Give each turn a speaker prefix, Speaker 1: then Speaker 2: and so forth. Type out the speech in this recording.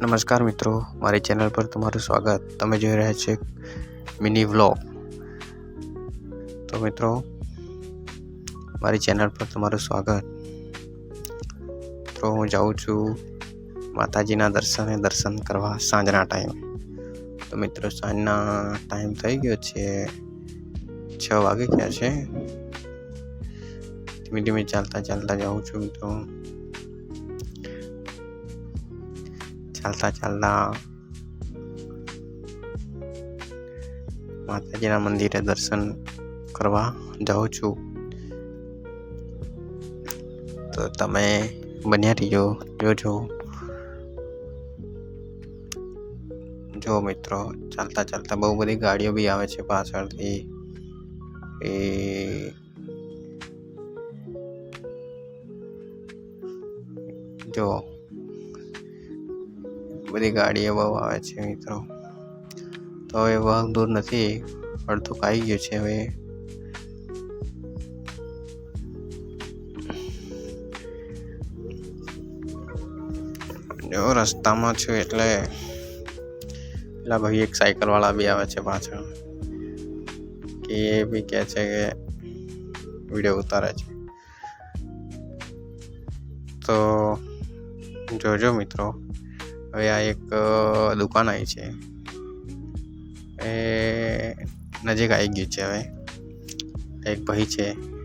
Speaker 1: નમસ્કાર મિત્રો, મારી ચેનલ પર તમારું સ્વાગત. તમે જોઈ રહ્યા છે મિની વ્લોગ. તો મિત્રો, મારી ચેનલ પર તમારું સ્વાગત. તો હું જાઉં છું માતાજીના દર્શને દર્શન કરવા સાંજના ટાઈમ તો મિત્રો, સાંજના ટાઈમ થઈ ગયો છે છ વાગે ગયા છે? ધીમે ધીમે ચાલતા ચાલતા જાઉં છું મિત્રો. ચાલતા ચાલતા માતાજીના મંદિરે દર્શન કરવા જાઉં છું. તો તમે બન્યા રહીજો, જોજો. જો મિત્રો, ચાલતા ચાલતા બહુ બધી ગાડીઓ બી આવે છે પાછળથી. એ જો બધી ગાડીઓ બહુ આવે છે મિત્રો. તો હવે બહુ દૂર નથી અડધું આવી ગયું છે હવે. જો રસ્તામાં છું એટલે, પેલા ભાઈ એક સાયકલ વાળા બી આવે છે પાછળ, કે એ બી કહે છે કે વીડિયો ઉતારે છે. તો જોજો મિત્રો હવે આ એક દુકાન આવી છે. એ નજીક આવી ગયું છે હવે. એક ભાઈ છે.